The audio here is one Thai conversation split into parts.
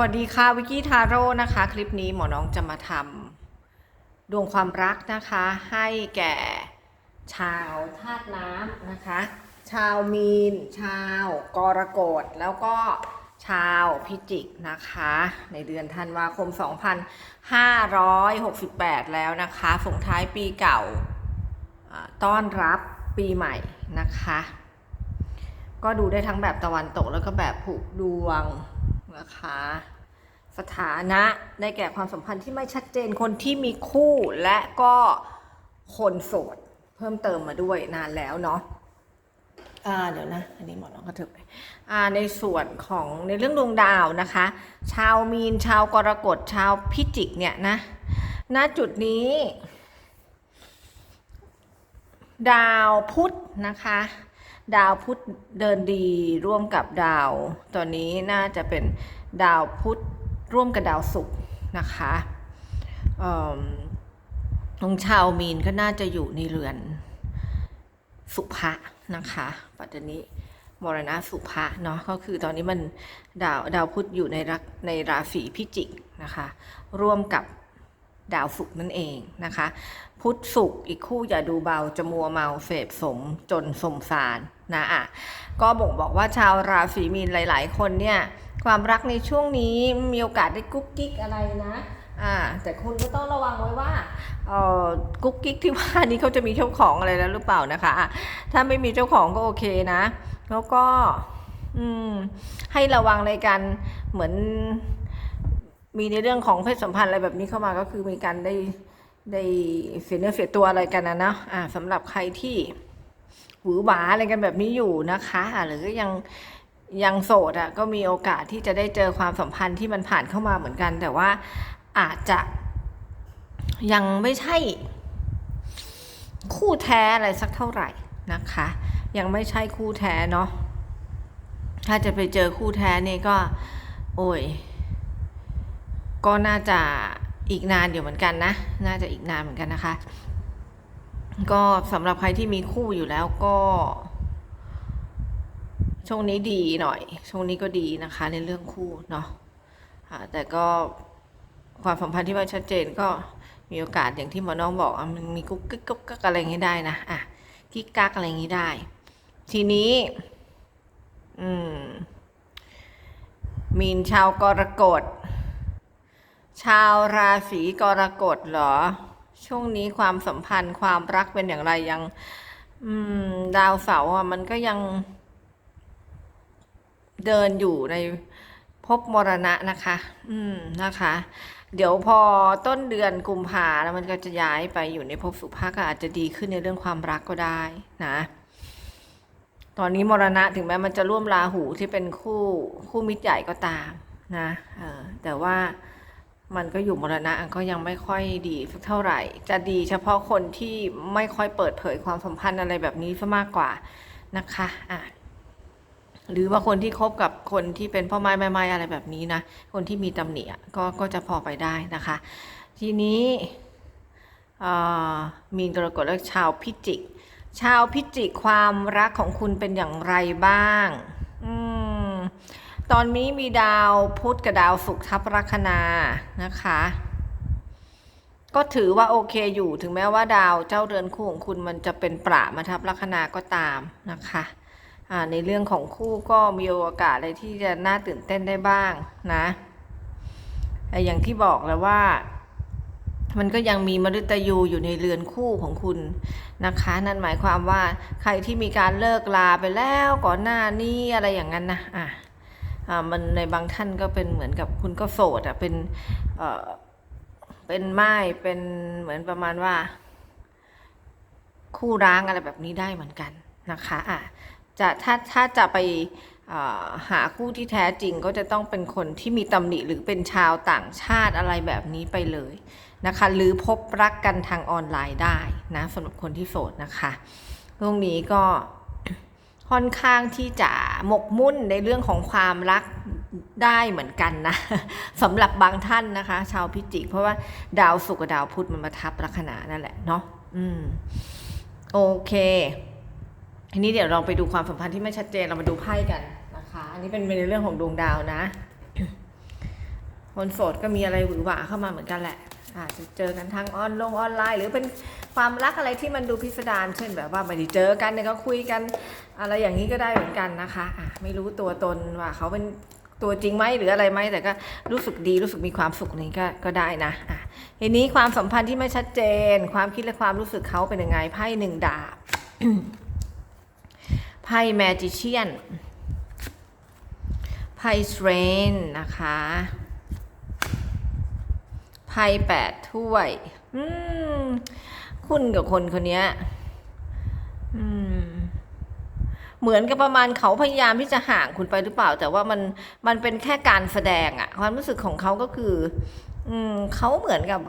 สวัสดีค่ะวิกกี้ทาโร่นะคะ คลิปนี้หมอน้องจะมาทำดวงความรักนะคะ ให้แก่ชาวธาตุน้ำนะคะ ชาวมีน ชาวกรกฎแล้วก็ชาวพิจิกนะคะ ในเดือนธันวาคม 2568 แล้วนะคะ ส่งท้ายปีเก่าต้อนรับปีใหม่นะคะ ก็ดูได้ทั้งแบบตะวันตกแล้วก็แบบผูกดวง นะคะ สถานะได้แก่ความสัมพันธ์ที่ไม่ชัดเจนคนที่มีคู่และก็คนโสด เพิ่มเติมมาด้วยนานแล้วเนาะอ่าเดี๋ยวนะ อันนี้หมอน้องกระเถิบไปอ่าในส่วนของในเรื่องดวงดาวนะคะ ชาวมีนชาวกรกฎชาวพิจิกเนี่ยนะณจุดนี้ ดาวพุธนะคะ ดาวพุธเดินดีร่วมกับดาวตอนนี้น่าจะเป็นดาวพุธร่วมกับดาวศุกร์นะคะเอิ่มของชาวมีนก็น่าจะอยู่ในเรือนสุภะนะคะปัจจุบันนี้มรณะสุภะเนาะก็คือตอนนี้มันดาวดาวพุธอยู่ในรักในราศีพิจิกนะคะ ร่วมกับดาวศุกร์นั่นเองนะคะ พุทธศุกอีกคู่อย่าดูเบาจะมัวเมาเสพสมจนสมสารนะอะก็บ่งบอกว่าชาวราศีมีนหลาย ๆ คนเนี่ยความรักในช่วงนี้มีโอกาสได้กุ๊กกิ๊กอะไรนะอ่าแต่คุณก็ต้องระวังไว้ว่าเอ่อกุ๊กกิ๊กที่ว่านี้เขาจะมีเจ้าของอะไรแล้วหรือเปล่านะคะอะถ้าไม่มีเจ้าของก็โอเคนะ แล้วก็อืมให้ระวังในการเหมือนมีในเรื่องของเพศสัมพันธ์อะไรแบบนี้เข้ามาก็คือมีการได้ ได้เสียเนื้อเสียตัวอะไรกันนะนาะอ่าสำหรับใครที่หวือหวาอะไรกันแบบนี้อยู่นะคะอ่าหรือก็ยังยังโสดอะก็มีโอกาสที่จะได้เจอความสัมพันธ์ที่มันผ่านเข้ามาเหมือนกัน แต่ว่าอาจจะยังไม่ใช่ คู่แท้อะไรสักเท่าไหร่นะคะ ยังไม่ใช่คู่แท้เนาะถ้าจะไปเจอคู่แท้เนี่ยก็ โอ้ย ก็น่าจะ อีกนานอยู่เหมือนกันนะ น่าจะอีกนานเหมือนกันนะคะ ก็สำหรับใครที่มีคู่อยู่แล้วก็ ช่วงนี้ดีหน่อย ช่วงนี้ก็ดีนะคะในเรื่องคู่เนาะแต่ก็ความสัมพันธ์ที่ว่าชัดเจนก็มีโอกาสอย่างที่หมอน้องบอกมันมีกุ๊กกิ๊กกุ๊กกักอะไรอย่างนี้ได้นะอะกิ๊กกักอะไรอย่างนี้ได้ ทีนี้ อืมมีนชาวกรกฎ ชาวราศีกรกฎเหรอ ช่วงนี้ความสัมพันธ์ความรักเป็นอย่างไรยัง อืม ดาวเสาร์อะมันก็ยัง เดินอยู่ในภพมรณะนะคะ อืมนะคะ เดี๋ยวพอต้นเดือนกุมภาแล้วมันก็จะย้ายไปอยู่ในภพสุภาก็อาจจะดีขึ้นในเรื่องความรักก็ได้นะ ตอนนี้มรณะถึงแม้มันจะร่วมราหูที่เป็นคู่คู่มิตรใหญ่ก็ตามนะ เออแต่ว่า มันก็อยู่มรณะก็ยังไม่ค่อยดีสักเท่าไหร่ จะดีเฉพาะคนที่ไม่ค่อยเปิดเผยความสัมพันธ์อะไรแบบนี้ซะมากกว่านะคะอะหรือว่าคนที่คบกับคนที่เป็นพ่อไม้แม่ไม้อะไรแบบนี้นะ คนที่มีตำหนิก็ก็จะพอไปได้นะคะ ทีนี้มีนกรกฎและชาวพิจิก ชาวพิจิกความรักของคุณเป็นอย่างไรบ้าง ตอนนี้มีดาวพุธกับดาวศุกร์ทับลัคนานะคะ ก็ถือว่าโอเคอยู่ถึงแม้ว่าดาวเจ้าเรือนคู่ของคุณมันจะเป็นประมาทับลัคนาก็ตามนะคะในเรื่องของคู่ก็มีโอกาสอะไรที่จะน่าตื่นเต้นได้บ้างนะแต่อย่างที่บอกแล้วว่า มันก็ยังมีมฤตยูอยู่ในเรือนคู่ของคุณนะคะ นั่นหมายความว่าใครที่มีการเลิกลาไปแล้วก่อนหน้านี้อะไรอย่างนั้นนะอะ มันในบางท่านก็เป็นเหมือนกับคุณก็โสดอะเป็นเอ่อเป็นไม้เป็นเหมือนประมาณว่า คู่ร้างอะไรแบบนี้ได้เหมือนกันนะคะอะจะถ้าถ้าจะไปหาคู่ที่แท้จริงก็จะต้องเป็นคนที่มีตำหนิหรือเป็นชาวต่างชาติอะไรแบบนี้ไปเลยนะคะ หรือพบรักกันทางออนไลน์ได้นะสำหรับคนที่โสดนะคะ ตรงนี้ก็ ค่อนข้างที่จะหมกมุ่นในเรื่องของความรักได้เหมือนกันนะสำหรับบางท่านนะคะ ชาวพิจิก เพราะว่าดาวศุกร์กับดาวพุธมันมาทับลัคนานั่นแหละเนาะอืมโอเคทีนี้เดี๋ยวเราไปดูความสัมพันธ์ที่ไม่ชัดเจนเรามาดูไพ่กันนะคะ อันนี้เป็นในเรื่องของดวงดาวนะ คนโสดก็มีอะไรหวือหวาเข้ามาเหมือนกันแหละอาจจะเจอกันทางออนลงออนไลน์ หรือเป็นความรักอะไรที่มันดูพิสดารเช่นแบบว่าไม่ได้เจอกันเนี่ยก็คุยกันอะไรอย่างนี้ก็ได้เหมือนกันนะคะะไม่รู้ตัวตนว่าเขาเป็นตัวจริงไหมหรืออะไรไหมแต่ก็รู้สึกดีรู้สึกมีความสุขนี่ก็ก็ได้นะอะทีนี้ความสัมพันธ์ที่ไม่ชัดเจน ความคิดและความรู้สึกเขาเป็นยังไงไพ่หนึ่งดาบไพ่แมจิเชียนไพ่สเตรนนะคะ ไพ่แปดถ้วย อืม คุณกับคนคนนี้อืม เหมือนกับประมาณเขาพยายามที่จะห่างคุณไปหรือเปล่า แต่ว่ามันมันเป็นแค่การแสดงอะความรู้สึกของเขาก็คือ อืมเขาเหมือนกับ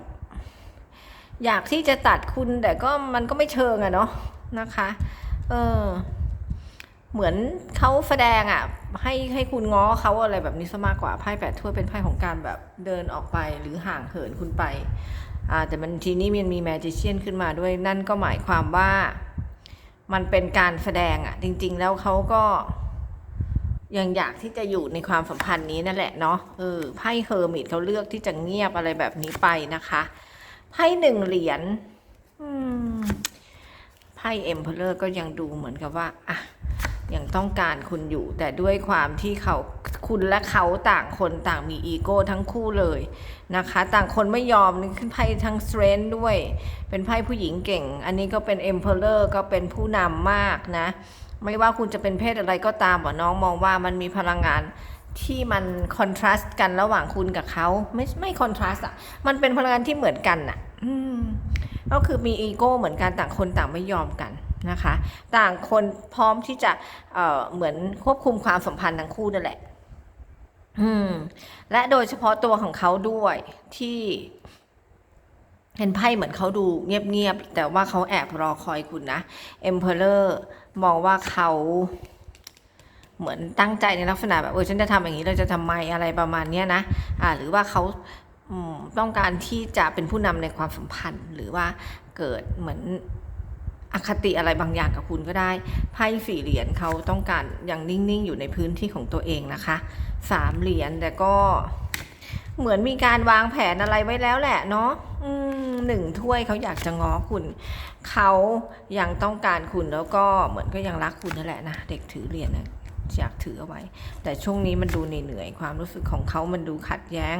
อยากที่จะตัดคุณแต่ก็มันก็ไม่เชิงอะเนาะนะคะ เออ เหมือนเขาแสดงอะ ให้ให้คุณง้อเขาอะไรแบบนี้ซะมากกว่าไพ่แปดถ้วยเป็นไพ่ของการแบบเดินออกไปหรือห่างเหินคุณไปอ่าแต่มันทีนี้มันมีแมจิเชียนขึ้นมาด้วยนั่นก็หมายความว่ามันเป็นการแสดงอะ จริง ๆ แล้วเขาก็ยังอยากที่จะอยู่ในความสัมพันธ์นี้นั่นแหละเนาะเออไพ่เฮอร์มิตเขาเลือกที่จะเงียบอะไรแบบนี้ไปนะคะไพ่หนึ่งเหรียญไพ่เอ็มเพลเลอร์ก็ยังดูเหมือนกับว่าอะ ยังต้องการคุณอยู่ แต่ด้วยความที่เขาคุณและเขาต่างคนต่างมีอีโก้ทั้งคู่เลยนะคะ ต่างคนไม่ยอมนี่ขึ้นไพ่ทั้งสเตรนด้วย เป็นไพ่ผู้หญิงเก่ง อันนี้ก็เป็นเอ็มเพลเลอร์ก็เป็นผู้นำมากนะ ไม่ว่าคุณจะเป็นเพศอะไรก็ตามว่าน้องมองว่ามันมีพลังงานที่มันคอนทราสต์กันระหว่างคุณกับเขาไม่ไม่คอนทราสต์อะมันเป็นพลังงานที่เหมือนกันอะก็คือมีอีโก้เหมือนกันต่างคนต่างไม่ยอมกัน นะคะ ต่างคนพร้อมที่จะเเหมือนควบคุมความสัมพันธ์ทั้งคู่นั่นแหละ อืม และโดยเฉพาะตัวของเขาด้วยที่เห็นไพ่เหมือนเขาดูเงียบๆแต่ว่าเขาแอบรอคอยคุณนะ Emperor มองว่าเขาเหมือนตั้งใจในลักษณะแบบเออฉันจะทำอย่างนี้เราจะทำไมอะไรประมาณเนี้ยนะอ่าหรือว่าเขาต้องการที่จะเป็นผู้นำในความสัมพันธ์ หรือว่าเกิดเหมือน อคติอะไรบางอย่างกับคุณก็ได้ ไพ่สี่เหรียญเขาต้องการอย่างนิ่งๆ อยู่ในพื้นที่ของตัวเองนะคะสามเหรียญแต่ก็เหมือนมีการวางแผนอะไรไว้แล้วแหละเนาะหนึ่งถ้วยเขาอยากจะง้อคุณ เขายังต้องการคุณแล้วก็เหมือนก็ยังรักคุณนั่นแหละนะ เด็กถือเหรียญนะ อยากถือเอาไว้ แต่ช่วงนี้มันดูเหนื่อยๆความรู้สึกของเขามันดูขัดแย้ง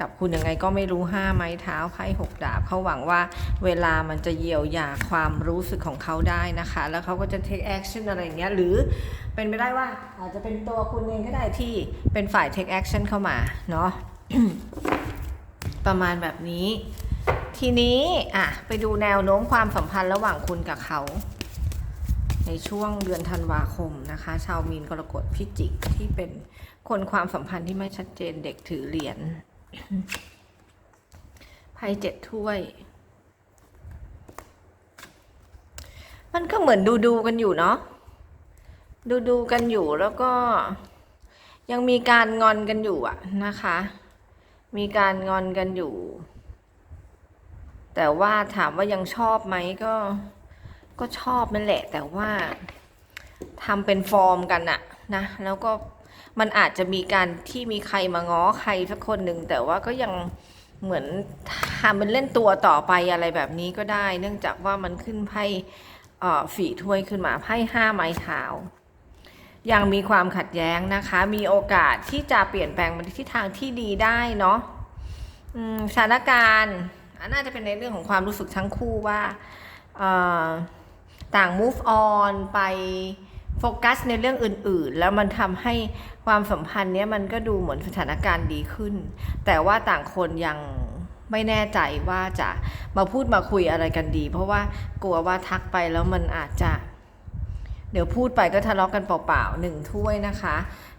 กับคุณยังไงก็ไม่รู้ห้าไม้เท้าไพ่หกดาบเขาหวังว่าเวลามันจะเยียวยาความรู้สึกของเขาได้นะคะ แล้วเขาก็จะ take action อะไรอย่างเงี้ยหรือเป็นไปได้ว่าอาจจะเป็นตัวคุณเองก็ได้ที่เป็นฝ่าย take action เข้ามาเนาะประมาณแบบนี้ ทีนี้อะไปดูแนวโน้มความสัมพันธ์ระหว่างคุณกับเขา ในช่วงเดือนธันวาคมนะคะ ชาวมีนกรกฎพิจิกที่เป็นคนความสัมพันธ์ที่ไม่ชัดเจนเด็กถือเหรียญไพ่เจ็ดถ้วย มันก็เหมือนดูดูกันอยู่เนาะดูดูกันอยู่แล้วก็ยังมีการงอนกันอยู่อะนะคะ มีการงอนกันอยู่ แต่ว่าถามว่ายังชอบไหมก็ ก็ชอบนั่นแหละ แต่ว่าทำเป็นฟอร์มกันอะนะ แล้วก็มันอาจจะมีการที่มีใครมาง้อใครสักคนหนึ่งแต่ว่าก็ยังเหมือนทำเป็นเล่นตัวต่อไปอะไรแบบนี้ก็ได้ เนื่องจากว่ามันขึ้นไพ่ฝีถ้วยขึ้นมาไพ่ห้าไม้เท้ายังมีความขัดแย้งนะคะ มีโอกาสที่จะเปลี่ยนแปลงไปในทิศทางที่ดีได้เนาะสถานการณ์น่าจะเป็นในเรื่องของความรู้สึกทั้งคู่ว่า ต่าง move on ไปโฟกัสในเรื่องอื่นๆ แล้วมันทำให้ความสัมพันธ์เนี้ยมันก็ดูเหมือนสถานการณ์ดีขึ้น แต่ว่าต่างคนยังไม่แน่ใจว่าจะมาพูดมาคุยอะไรกันดี เพราะว่ากลัวว่าทักไปแล้วมันอาจจะ เดี๋ยวพูดไปก็ทะเลาะกันเปล่าๆหนึ่งถ้วยนะคะ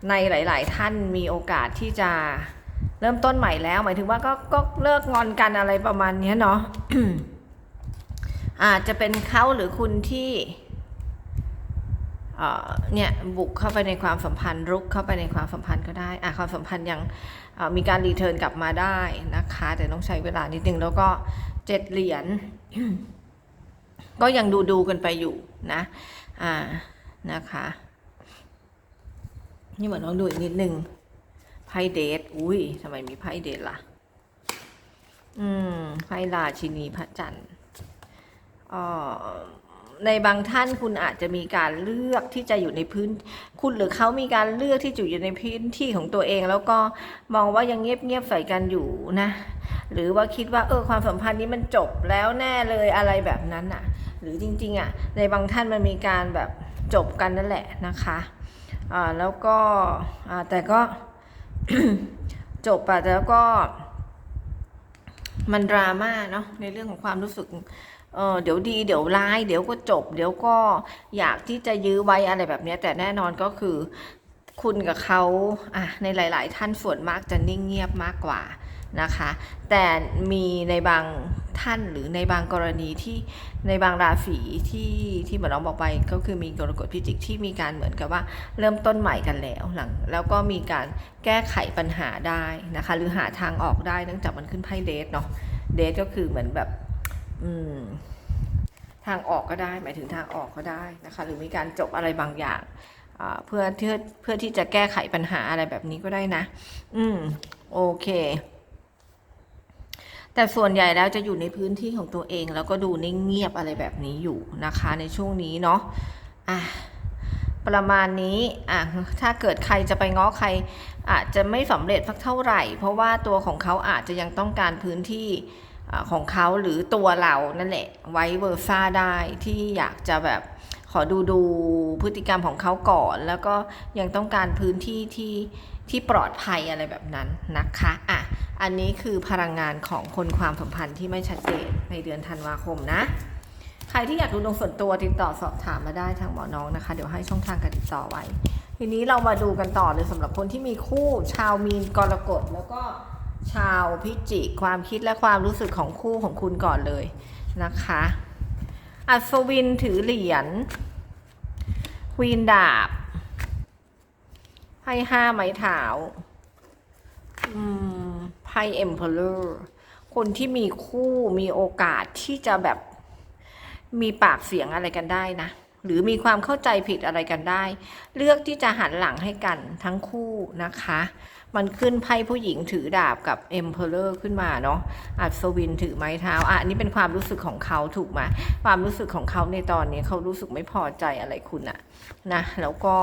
ในหลาย ๆ ท่านมีโอกาสที่จะเริ่มต้นใหม่แล้ว หมายถึงว่าก็ก็เลิกงอนกันอะไรประมาณเนี้ยเนาะ อาจจะเป็นเขาหรือคุณที่เนี่ยบุกเข้าไปในความสัมพันธ์รุกเข้าไปในความสัมพันธ์ก็ได้อะความสัมพันธ์ยังมีการรีเทิร์นกลับมาได้นะคะ แต่ต้องใช้เวลานิดนึงแล้วก็เจ็ดเหรียญก็ยังดูดูกันไปอยู่นะอ่านะคะนี่เหมือนลองดูอีกนิดนึงไพ่เดทอุ้ยทำไมมีไพ่เดทล่ะ อืมไพ่ราชินีพระจันทร์ ในบางท่านคุณอาจจะมีการเลือกที่จะอยู่ในพื้น คุณหรือเขามีการเลือกที่จะอยู่ในพื้นที่ของตัวเอง แล้วก็มองว่ายังเงียบๆใส่กันอยู่นะ หรือว่าคิดว่าเออความสัมพันธ์นี้มันจบแล้วแน่เลยอะไรแบบนั้นอะ หรือจริงๆอะในบางท่านมันมีการแบบจบกันนั่นแหละนะคะอ่าแล้วก็อ่าแต่ก็จบอะแล้วก็มันดราม่าเนาะในเรื่องของความรู้สึก เออเดี๋ยวดีเดี๋ยวร้าย เดี๋ยวก็จบ เดี๋ยวก็อยากที่จะยื้อไว้อะไรแบบนี้ แต่แน่นอนก็คือคุณกับเขาอะในหลาย ๆ ท่านส่วนมากจะนิ่งเงียบมากกว่านะคะ แต่มีในบางท่านหรือในบางกรณีที่ในบางราศีที่ที่หมอนเราบอกไปก็คือมีกรกฎพิจิกที่มีการเหมือนกับว่าเริ่มต้นใหม่กันแล้วหลังแล้วก็มีการแก้ไขปัญหาได้นะคะ หรือหาทางออกได้เนื่องจากมันขึ้นไพ่เดทเนาะเดทก็คือเหมือนแบบ อืม ทางออกก็ได้ หมายถึงทางออกก็ได้นะคะ หรือมีการจบอะไรบางอย่างเพื่อเพื่อเพื่อที่จะแก้ไขปัญหาอะไรแบบนี้ก็ได้นะ อืม โอเค แต่ส่วนใหญ่แล้วจะอยู่ในพื้นที่ของตัวเอง แล้วก็ดูนิ่งเงียบอะไรแบบนี้อยู่นะคะ ในช่วงนี้เนาะ อะ ประมาณนี้ อะ ถ้าเกิดใครจะไปง้อใคร อาจจะไม่สำเร็จสักเท่าไหร่ เพราะว่าตัวของเขาอาจจะยังต้องการพื้นที่ ของเขาหรือตัวเรานั่นแหละไว้เวอร์ซ่าได้ที่อยากจะแบบขอดูดูพฤติกรรมของเขาก่อน แล้วก็ยังต้องการพื้นที่ที่ที่ปลอดภัยอะไรแบบนั้นนะคะอะอันนี้คือพลังงานของคนความสัมพันธ์ที่ไม่ชัดเจนในเดือนธันวาคมนะ ใครที่อยากดูดวงส่วนตัวติดต่อสอบถามมาได้ทางหมอน้องนะคะ เดี๋ยวให้ช่องทางการติดต่อไว้ ทีนี้เรามาดูกันต่อเลยสำหรับคนที่มีคู่ชาวมีนกรกฎแล้วก็ ชาวพิจิความคิดและความรู้สึกของคู่ของคุณก่อนเลยนะคะ อัศวินถือเหรียญควีนดาบไพ่ห้าไม้เท้าอืมไพ่เอ็มเพลอร์คนที่มีคู่มีโอกาสที่จะแบบมีปากเสียงอะไรกันได้นะ หรือมีความเข้าใจผิดอะไรกันได้ เลือกที่จะหันหลังให้กันทั้งคู่นะคะ มันขึ้นไพ่ผู้หญิงถือดาบกับ Emperor ขึ้นมาเนาะอัศวินถือไม้เท้าอะอันนี้เป็นความรู้สึกของเขาถูกไหมความรู้สึกของเขาในตอนนี้เขารู้สึกไม่พอใจอะไรคุณอะนะแล้วก็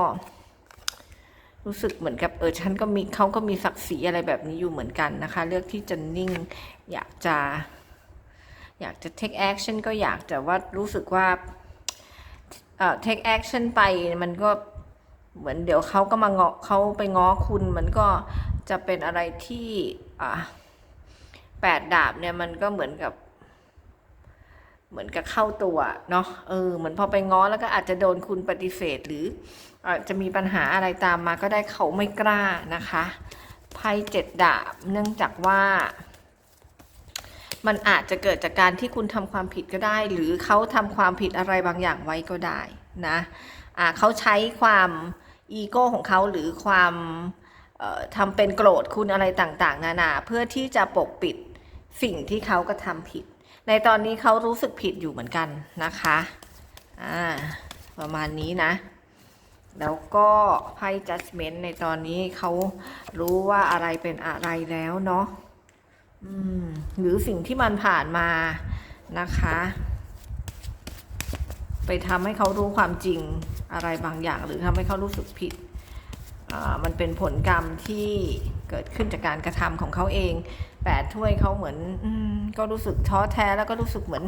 รู้สึกเหมือนกับเออฉันก็มีเขาก็มีศักดิ์ศรีอะไรแบบนี้อยู่เหมือนกันนะคะ เลือกที่จะนิ่งอยากจะ อยากจะ take action ก็อยากจะว่ารู้สึกว่าเอ่อ take action ไปมันก็ เหมือนเดี๋ยวเขาก็มาเงาะเขาไปง้อคุณมันก็จะเป็นอะไรที่แปดดาบเนี่ยมันก็เหมือนกับ เหมือนกับเข้าตัวเนาะเออเหมือนพอไปง้อแล้วก็อาจจะโดนคุณปฏิเสธหรืออาจจะมีปัญหาอะไรตามมาก็ได้เขาไม่กล้านะคะไพ่เจ็ดดาบเนื่องจากว่า มันอาจจะเกิดจากการที่คุณทำความผิดก็ได้ หรือเขาทำความผิดอะไรบางอย่างไว้ก็ได้นะอ่าเขาใช้ความ อีโก้ของเขาหรือความทำเป็นโกรธคุณอะไรต่างๆ นานา เพื่อที่จะปกปิดสิ่งที่เขาก็ทำผิด ในตอนนี้เขารู้สึกผิดอยู่เหมือนกันนะคะอ่าประมาณนี้นะ แล้วก็ไพ่ judgment ในตอนนี้เขารู้ว่าอะไรเป็นอะไรแล้วเนาะหรือสิ่งที่มันผ่านมานะคะ ไปทำให้เขารู้ความจริงอะไรบางอย่าง หรือทำให้เขารู้สึกผิด มันเป็นผลกรรมที่เกิดขึ้นจากการกระทำของเขาเองแปดถ้วยเขาเหมือนอก็รู้สึกท้อแท้แล้วก็รู้สึกเหมือน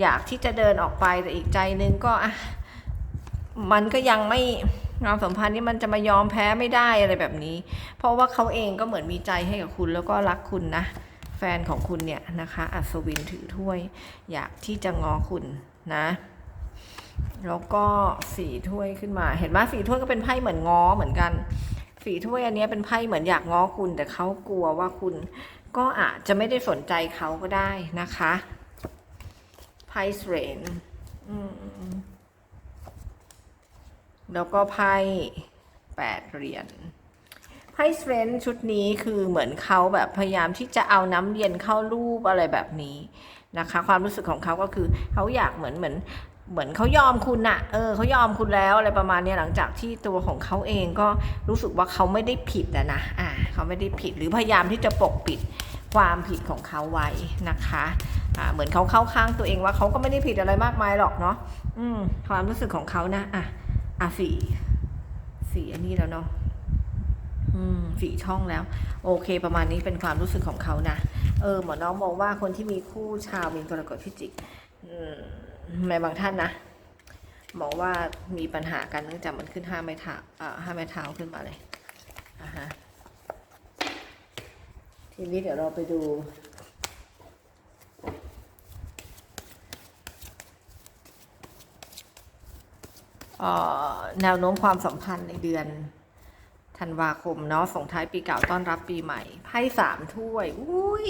อยากที่จะเดินออกไปแต่อีกใจนึงก็อะมันก็ยังไม่ความสัมพันธ์นี้มันจะมายอมแพ้ไม่ได้อะไรแบบนี้ เพราะว่าเขาเองก็เหมือนมีใจให้กับคุณแล้วก็รักคุณนะแฟนของคุณเนี่ยนะคะ อัศวินถือถ้วย อยากที่จะงอคุณนะ แล้วก็สี่ถ้วยขึ้นมา เห็นไหมสี่ถ้วยก็เป็นไพ่เหมือนง้อเหมือนกันสี่ถ้วยอันนี้เป็นไพ่เหมือนอยากง้อคุณ แต่เขากลัวว่าคุณก็อาจจะไม่ได้สนใจเขาก็ได้นะคะไพ่เสรนแล้วก็ไพ่แปดเหรียญไพ่เฟรนชุดนี้คือเหมือนเขาแบบพยายามที่จะเอาน้ำเย็นเข้ารูปอะไรแบบนี้นะคะ ความรู้สึกของเขาก็คือเขาอยากเหมือนเหมือน เหมือนเขายอมคุณน่ะ เออเขายอมคุณแล้วอะไรประมาณนี้หลังจากที่ตัวของเขาเองก็รู้สึกว่าเขาไม่ได้ผิดอะนะ อ่าเขาไม่ได้ผิดหรือพยายามที่จะปกปิดความผิดของเขาไว้นะคะ อ่า เหมือนเขาเข้าข้างตัวเองว่าเขาก็ไม่ได้ผิดอะไรมากมายหรอกเนาะ อืม ความรู้สึกของเขานะ อะ อะสี่สี่อันนี้แล้วเนาะ อืมสี่ช่องแล้ว โอเค ประมาณนี้เป็นความรู้สึกของเขานะ เออ หมอน้องมองว่าคนที่มีคู่ชาวมีนกรกฎพิจิก อืม ในบางท่านนะมองว่ามีปัญหากันเนื่องจากมันขึ้นห้าไม้เท้าอ่าห้าไม้เท้าขึ้นมาเลยอ่าฮะทีนี้เดี๋ยวเราไปดูแนวโน้มความสัมพันธ์ในเดือนธันวาคมเนาะส่งท้ายปีเก่าต้อนรับปีใหม่ไพ่สามถ้วย อุ้ย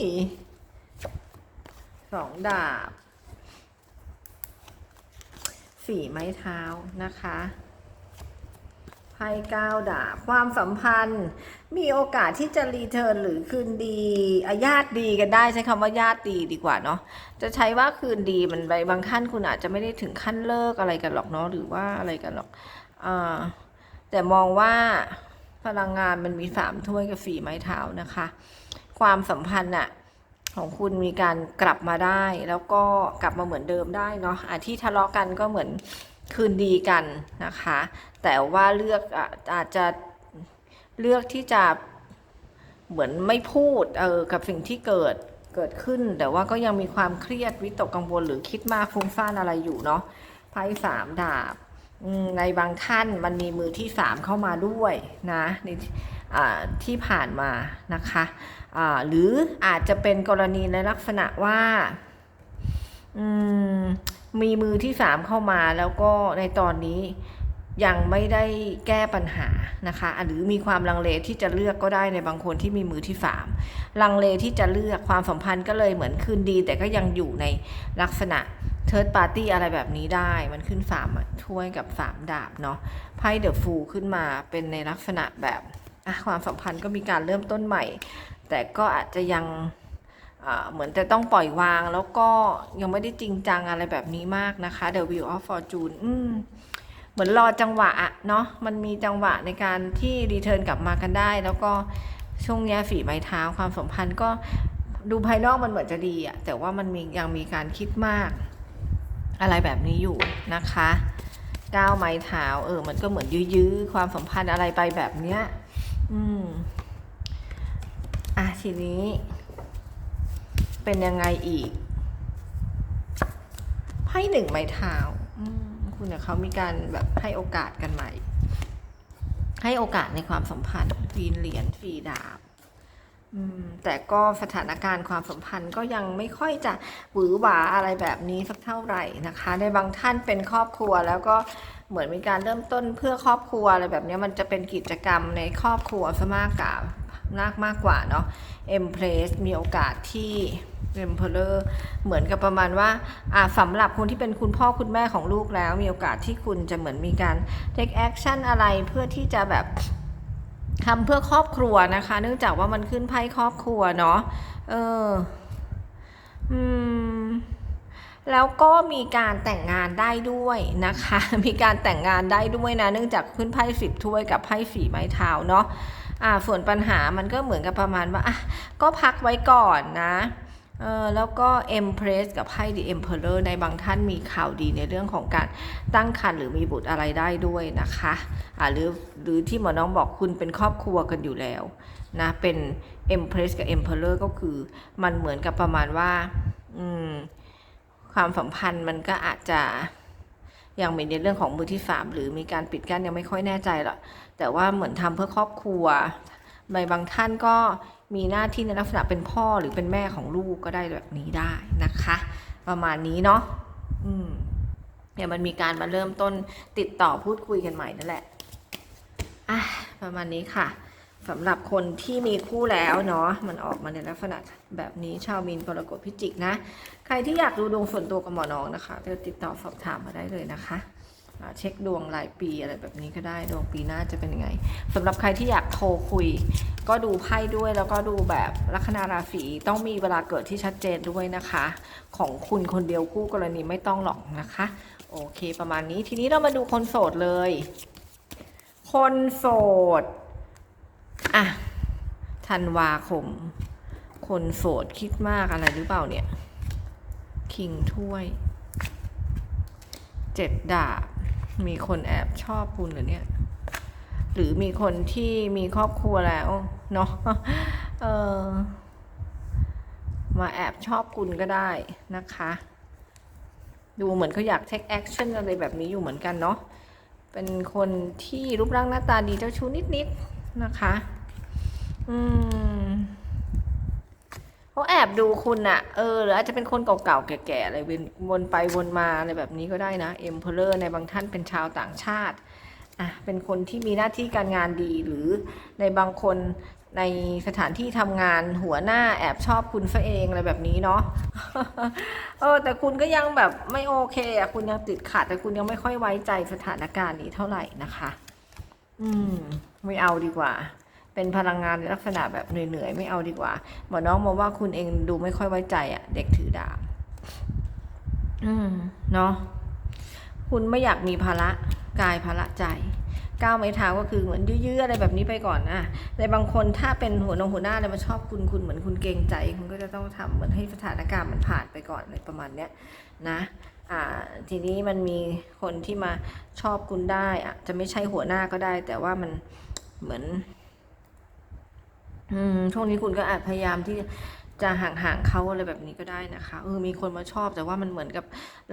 สองดาบ สี่ไม้เท้านะคะไพ่เก้าดาบความสัมพันธ์ มีโอกาสที่จะรีเทิร์นหรือคืนดีอะญาติดีกันได้ใช้คำว่าญาติดีดีกว่าเนาะจะใช้ว่าคืนดีมันไปบางท่านคุณอาจจะไม่ได้ถึงขั้นเลิกอะไรกันหรอกเนาะหรือว่าอะไรกันหรอกอ่าแต่มองว่าพลังงานมันมีสามถ้วยกับสี่ไม้เท้านะคะ ความสัมพันธ์อะ ของคุณมีการกลับมาได้ แล้วก็กลับมาเหมือนเดิมได้เนาะอาที่ทะเลาะกันก็เหมือนคืนดีกันนะคะ แต่ว่าเลือกอาจจะเลือกที่จะเหมือนไม่พูดเออกับสิ่งที่เกิดเกิดขึ้น แต่ว่าก็ยังมีความเครียดวิตกกังวลหรือคิดมากฟุ้งซ่านอะไรอยู่เนาะไพ่สามดาบในบางท่านมันมีมือที่สามเข้ามาด้วยนะในที่ผ่านมานะคะ หรืออาจจะเป็นกรณีในลักษณะว่ามมีมือที่สามเข้ามาแล้วก็ในตอนนี้ยังไม่ได้แก้ปัญหานะคะ หรือมีความลังเลที่จะเลือกก็ได้ในบางคนที่มีมือที่สามลังเลที่จะเลือกความสัมพันธ์ก็เลยเหมือนคืนดี แต่ก็ยังอยู่ในลักษณะเทิร์ดปาร์ตี้อะไรแบบนี้ได้ มันขึ้นสามถ้วยกับสามดาบเนาะไพ่เดอะฟูขึ้นมาเป็นในลักษณะแบบ ความสัมพันธ์ก็มีการเริ่มต้นใหม่ แต่ก็อาจจะยังเหมือนจะต้องปล่อยวางแล้วก็ยังไม่ได้จริงจังอะไรแบบนี้มากนะคะ The Wheel of Fortune อืมเหมือนรอจังหวะอะเนาะมันมีจังหวะในการที่รีเทิร์นกลับมากันได้ แล้วก็ช่วงนี้ฝีไม้เท้าความสัมพันธ์ก็ดูภายนอกมันเหมือนจะดีอะแต่ว่ามันมียังมีการคิดมาก อะไรแบบนี้อยู่นะคะก้าวไม้เท้าเออมันก็เหมือนยื้อๆความสัมพันธ์อะไรไปแบบเนี้ย อืม อะทีนี้ เป็นยังไงอีก ไพ่หนึ่งไม้เท้าคุณกับเขามีการแบบให้โอกาสกันใหม่ ให้โอกาสในความสัมพันธ์ฟีนเหรียญฟีดาบอืมแต่ก็สถานการณ์ความสัมพันธ์ก็ยังไม่ค่อยจะหวือหวาอะไรแบบนี้สักเท่าไหร่นะคะ ในบางท่านเป็นครอบครัวแล้วก็ เหมือนมีการเริ่มต้นเพื่อครอบครัวอะไรแบบนี้มันจะเป็นกิจกรรมในครอบครัวซะมากกว่ามากมากกว่าเนาะ e m p r e s s มีโอกาสที่ e m p e r o r เหมือนกับประมาณว่าอ่าสำหรับคนที่เป็นคุณพ่อคุณแม่ของลูกแล้ว มีโอกาสที่คุณจะเหมือนมีการ take action อะไรเพื่อที่จะแบบทำเพื่อครอบครัวนะคะ เนื่องจากว่ามันขึ้นไพ่ครอบครัวเนาะเออ อืม แล้วก็มีการแต่งงานได้ด้วยนะคะ มีการแต่งงานได้ด้วยนะ เนื่องจากขึ้นไพ่สิบถ้วยกับไพ่สีไม้เท้าเนาะอ่าส่วนปัญหามันก็เหมือนกับประมาณว่าอะก็พักไว้ก่อนนะเออแล้วก็ Empress กับไพ่ The Emperor ในบางท่านมีข่าวดีในเรื่องของการตั้งครรภ์หรือมีบุตรอะไรได้ด้วยนะคะอ่าหรือหรือที่หมอน้องบอกคุณเป็นครอบครัวกันอยู่แล้วนะเป็น Empress กับ Emperor ก็คือมันเหมือนกับประมาณว่า อืม ความสัมพันธ์มันก็อาจจะยังมีในเรื่องของมือที่สามหรือมีการปิดกั้นยังไม่ค่อยแน่ใจหรอกแต่ว่าเหมือนทำเพื่อครอบครัวในบางท่านก็มีหน้าที่ในลักษณะเป็นพ่อหรือเป็นแม่ของลูกก็ได้แบบนี้ได้นะคะ ประมาณนี้เนาะอืมเดี๋ยวมันมีการมาเริ่มต้นติดต่อพูดคุยกันใหม่นั่นแหละอะประมาณนี้ค่ะ สำหรับคนที่มีคู่แล้วเนาะมันออกมาในลักษณะแบบนี้ชาวมีนกรกฎพิจิกนะ ใครที่อยากดูดวงส่วนตัวกับหมอน้องนะคะก็ติดต่อสอบถามมาได้เลยนะคะเช็คดวงรายปีอะไรแบบนี้ก็ได้ดวงปีหน้าจะเป็นยังไงสำหรับใครที่อยากโทรคุย ก็ดูไพ่ด้วยแล้วก็ดูแบบลัคนาราศีต้องมีเวลาเกิดที่ชัดเจนด้วยนะคะ ของคุณคนเดียวคู่กรณีไม่ต้องหรอกนะคะ โอเคประมาณนี้ทีนี้เรามาดูคนโสดเลย คนโสด อะธันวาคม คนโสดคิดมากอะไรหรือเปล่าเนี่ย คิงถ้วย เจ็ดดาบ มีคนแอบชอบคุณหรือเนี่ย หรือมีคนที่มีครอบครัวแล้วเนาะเออมาแอบชอบคุณก็ได้นะคะ ดูเหมือนเขาอยาก take action อะไรแบบนี้อยู่เหมือนกันเนาะเป็นคนที่รูปร่างหน้าตาดีเจ้าชู้นิดๆนะคะ อืมเขาแอบดูคุณอะเออหรืออาจจะเป็นคนเก่าๆ แก่ๆอะไรวนวนไปวนมาอะไรแบบนี้ก็ได้นะเอ็มเพลเลอร์ในบางท่านเป็นชาวต่างชาติอะเป็นคนที่มีหน้าที่การงานดีหรือในบางคนในสถานที่ทำงานหัวหน้าแอบชอบคุณซะเองอะไรแบบนี้เนาะเออแต่คุณก็ยังแบบไม่โอเคอะคุณยังติดขัด แต่คุณยังไม่ค่อยไว้ใจสถานการณ์นี้เท่าไหร่นะคะ อืม ไม่เอาดีกว่า เป็นพลังงานในลักษณะแบบเหนื่อยๆไม่เอาดีกว่าหมอน้องมองว่าคุณเองดูไม่ค่อยไว้ใจอะเด็กถือดาบอืมเนาะคุณไม่อยากมีภาระกายภาระใจก้าวไม้เท้าก็คือเหมือนยื้อๆอะไรแบบนี้ไปก่อนนะในบางคนถ้าเป็นหัวนงหัวหน้าเลยมาชอบคุณคุณเหมือนคุณเกรงใจ คุณก็จะต้องทำเหมือนให้สถานการณ์มันผ่านไปก่อนอะไรประมาณเนี้ยนะอ่าทีนี้มันมีคนที่มาชอบคุณได้อะจะไม่ใช่หัวหน้าก็ได้ แต่ว่ามันเหมือน อืมช่วงนี้คุณก็อาจพยายามที่จะห่างๆเขาอะไรแบบนี้ก็ได้นะคะเออมีคนมาชอบแต่ว่ามันเหมือนกับ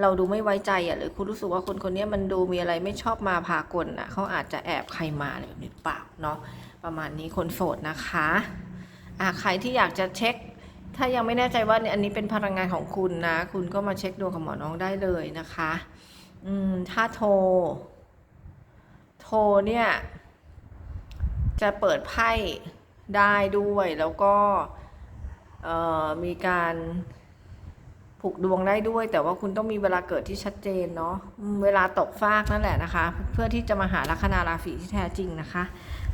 เราดูไม่ไว้ใจอะหรือคุณรู้สึกว่าคนคนนี้มันดูมีอะไรไม่ชอบมาพากลอะเขาอาจจะแอบใครมาอะไรแบบนี้เปล่าเนาะประมาณนี้คนโสดนะคะอะใครที่อยากจะเช็ค ถ้ายังไม่แน่ใจว่าเนี่ยอันนี้เป็นพลังงานของคุณนะ คุณก็มาเช็คดวงกับหมอน้องได้เลยนะคะอืมถ้าโทร โทรเนี่ย จะเปิดไพ่ ได้ด้วยแล้วก็มีการผูกดวงได้ด้วย แต่ว่าคุณต้องมีเวลาเกิดที่ชัดเจนเนาะเวลาตกฟากนั่นแหละนะคะ เพื่อที่จะมาหาลัคนาราศีที่แท้จริงนะคะ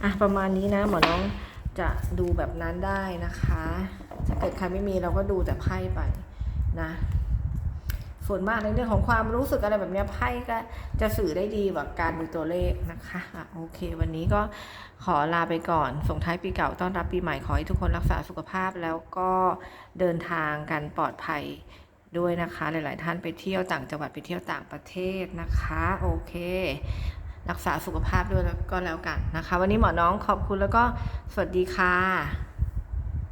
อะประมาณนี้นะหมอน้องจะดูแบบนั้นได้นะคะ ถ้าเกิดใครไม่มีเราก็ดูแต่ไพ่ไปนะ ส่วนมากในเรื่องของความรู้สึกอะไรแบบนี้ไพ่ก็จะสื่อได้ดีกว่าการดูตัวเลขนะคะอะโอเค วันนี้ก็ขอลาไปก่อน ส่งท้ายปีเก่าต้อนรับปีใหม่ขอให้ทุกคนรักษาสุขภาพแล้วก็เดินทางกันปลอดภัยด้วยนะคะ หลาย ๆ ท่านไปเที่ยวต่างจังหวัดไปเที่ยวต่างประเทศนะคะ โอเค รักษาสุขภาพด้วยแล้วก็แล้วกันนะคะ วันนี้หมอน้องขอบคุณแล้วก็สวัสดีค่ะ